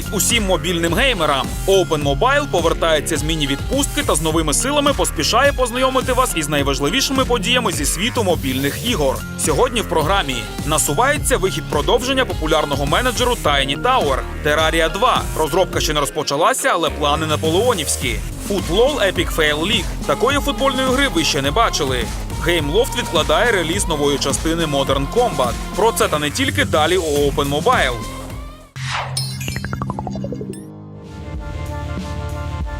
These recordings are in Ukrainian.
Привіт усім мобільним геймерам! Open Mobile повертається з міні-відпустки та з новими силами поспішає познайомити вас із найважливішими подіями зі світу мобільних ігор. Сьогодні в програмі насувається вихід продовження популярного менеджеру Tiny Tower, Terraria 2. Розробка ще не розпочалася, але плани наполеонівські. Footlol Epic Fail League. Такої футбольної гри ви ще не бачили. GameLoft відкладає реліз нової частини Modern Combat. Про це та не тільки далі у Open Mobile.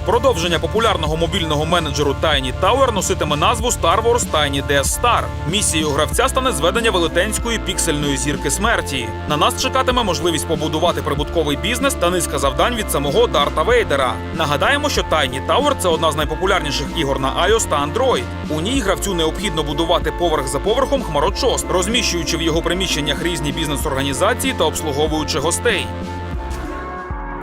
Продовження популярного мобільного менеджеру Tiny Tower носитиме назву Star Wars Tiny Death Star. Місією гравця стане зведення велетенської піксельної зірки смерті. На нас чекатиме можливість побудувати прибутковий бізнес та низка завдань від самого Дарта Вейдера. Нагадаємо, що Tiny Tower – це одна з найпопулярніших ігор на iOS та Android. У ній гравцю необхідно будувати поверх за поверхом хмарочос, розміщуючи в його приміщеннях різні бізнес-організації та обслуговуючи гостей.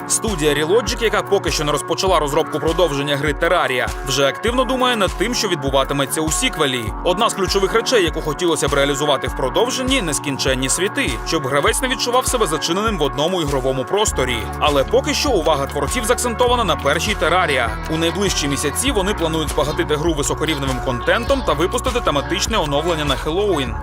Студія Relogic, яка поки що не розпочала розробку продовження гри Terraria, вже активно думає над тим, що відбуватиметься у сіквелі. Одна з ключових речей, яку хотілося б реалізувати в продовженні нескінченні світи, щоб гравець не відчував себе зачиненим в одному ігровому просторі. Але поки що увага творців заакцентована на першій Terraria. У найближчі місяці вони планують збагатити гру високорівневим контентом та випустити тематичне оновлення на Хеллоуін.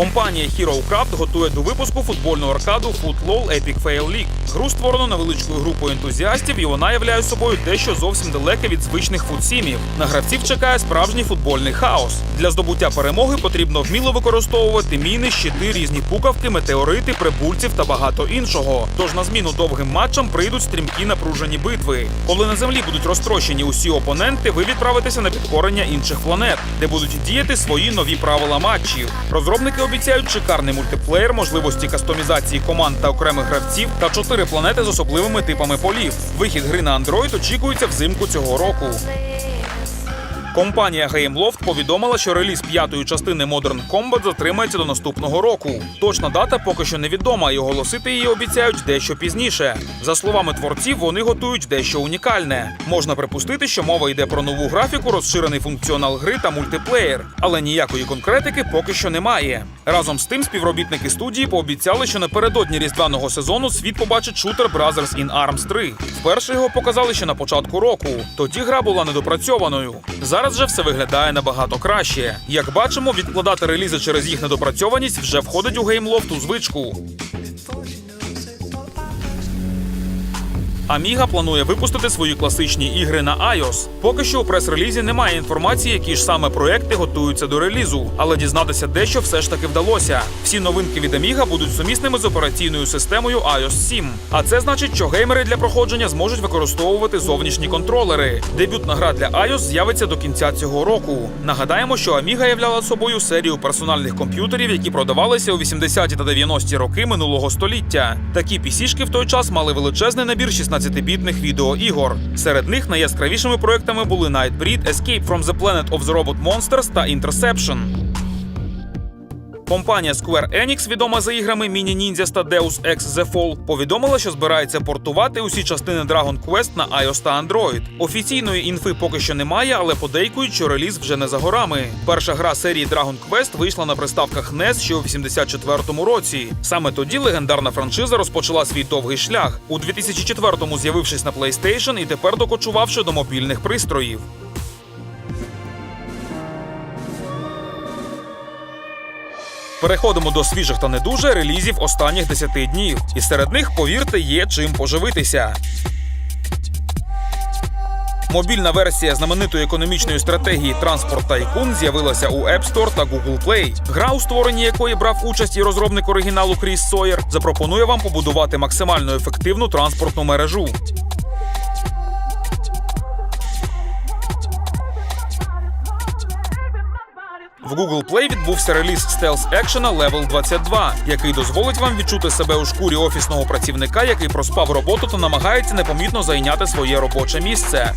Компанія Hero Craft готує до випуску футбольну аркаду Footlol Epic Fail League. Гру створено невеличкою групою ентузіастів, і вона являє собою дещо зовсім далеке від звичних футсімів. На гравців чекає справжній футбольний хаос. Для здобуття перемоги потрібно вміло використовувати міни, щити, різні пукавки, метеорити, прибульців та багато іншого. Тож на зміну довгим матчам прийдуть стрімкі напружені битви. Коли на землі будуть розтрощені усі опоненти, ви відправитеся на підкорення інших планет, де будуть діяти свої нові правила матчів. Розробники обіцяють шикарний мультиплеєр, можливості кастомізації команд та окремих гравців та чотири планети з особливими типами полів. Вихід гри на Android очікується взимку цього року. Компанія GameLoft повідомила, що реліз п'ятої частини Modern Combat затримається до наступного року. Точна дата поки що невідома, і оголосити її обіцяють дещо пізніше. За словами творців, вони готують дещо унікальне. Можна припустити, що мова йде про нову графіку, розширений функціонал гри та мультиплеєр, але ніякої конкретики поки що немає. Разом з тим, співробітники студії пообіцяли, що напередодні різдвяного сезону світ побачить шутер Brothers in Arms 3. Вперше його показали ще на початку року. Тоді гра була недопрацьованою. Зараз же все виглядає набагато краще. Як бачимо, відкладати релізи через їх недопрацьованість вже входить у геймлофт у звичку. Amiga планує випустити свої класичні ігри на iOS. Поки що у прес-релізі немає інформації, які ж саме проекти готуються до релізу, але дізнатися дещо все ж таки вдалося. Всі новинки від Amiga будуть сумісними з операційною системою iOS 7. А це значить, що геймери для проходження зможуть використовувати зовнішні контролери. Дебютна гра для iOS з'явиться до кінця цього року. Нагадаємо, що Amiga являла собою серію персональних комп'ютерів, які продавалися у 80-ті та 90-ті роки минулого століття. Такі PC-шки в той час мали величезний набір 16-бітних відеоігор. Серед них найяскравішими проектами були Nightbreed, Escape from the Planet of the Robot Monsters та Interception. Компанія Square Enix, відома за іграми Mini Ninjas та Deus Ex The Fall, повідомила, що збирається портувати усі частини Dragon Quest на iOS та Android. Офіційної інфи поки що немає, але подейкують, що реліз вже не за горами. Перша гра серії Dragon Quest вийшла на приставках NES ще у 84-му році. Саме тоді легендарна франшиза розпочала свій довгий шлях. У 2004-му з'явившись на PlayStation і тепер докочувавши до мобільних пристроїв. Переходимо до свіжих та не дуже релізів останніх 10 днів. І серед них, повірте, є чим поживитися. Мобільна версія знаменитої економічної стратегії Транспорт Тайкун з'явилася у App Store та Google Play. Гра, у створенні якої брав участь і розробник оригіналу Кріс Сойер, запропонує вам побудувати максимально ефективну транспортну мережу. В Google Play відбувся реліз стелс екшена Level 22, який дозволить вам відчути себе у шкурі офісного працівника, який проспав роботу та намагається непомітно зайняти своє робоче місце.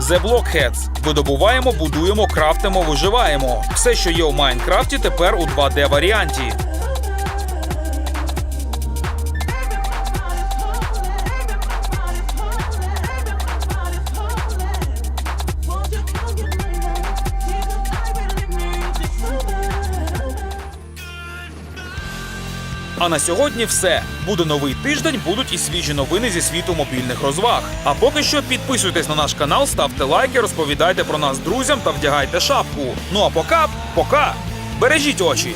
The Blockheads. Видобуваємо, будуємо, крафтимо, виживаємо. Все, що є у Майнкрафті, тепер у 2D варіанті. А на сьогодні все. Буде новий тиждень, будуть і свіжі новини зі світу мобільних розваг. А поки що підписуйтесь на наш канал, ставте лайки, розповідайте про нас друзям та вдягайте шапку. Ну а пока, пока! Бережіть очі!